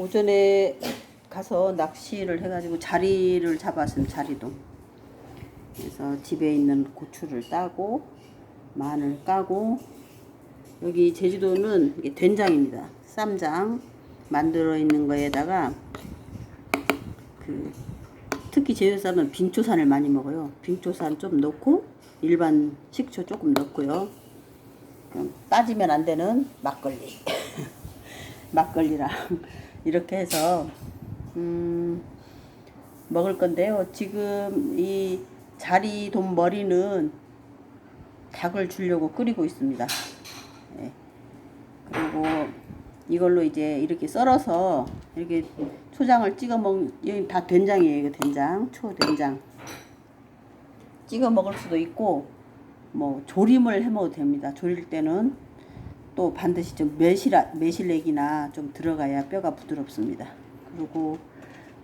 오전에 가서 낚시를 해가지고 자리를 잡았습니다. 자리도. 그래서 집에 있는 고추를 따고 마늘 까고 여기 제주도는 이게 된장입니다. 쌈장 만들어 있는 거에다가 그 특히 제주 사람은 빙초산을 많이 먹어요. 빙초산 좀 넣고 일반 식초 조금 넣고요. 빠지면 안 되는 막걸리. 막걸리랑 이렇게 해서 음, 먹을 건데요. 지금 이 자리 돈 머리는 닭을 주려고 끓이고 있습니다. 예. 그리고 이걸로 이제 이렇게 썰어서 이렇게 초장을 찍어 먹 여기 다 된장이에요. 이거 된장, 초된장. 찍어 먹을 수도 있고 뭐 조림을 해 먹어도 됩니다. 조릴 때는 또 반드시 좀 매실 매실액이나 좀 들어가야 뼈가 부드럽습니다. 그리고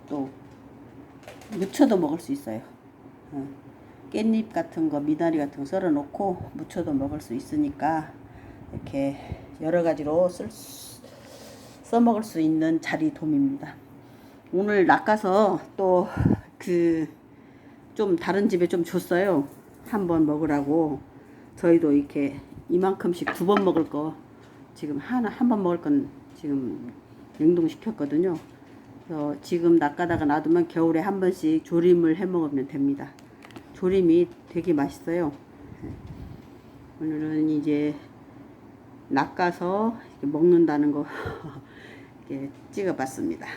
또 무쳐도 먹을 수 있어요. 어. 깻잎 같은 거, 미나리 같은 거 썰어 놓고 무쳐도 먹을 수 있으니까 이렇게 여러 가지로 쓸 수, 써 먹을 수 있는 자리 돔입니다. 오늘 낚아서 또 그 좀 다른 집에 좀 줬어요. 한번 먹으라고. 저희도 이렇게 이만큼씩 두 번 먹을 거 지금 하나 한 번 먹을 건 지금 냉동시켰거든요. 그래서 지금 낚아다가 놔두면 겨울에 한 번씩 조림을 해 먹으면 됩니다. 조림이 되게 맛있어요. 네. 오늘은 이제 낚아서 먹는다는 거 찍어봤습니다.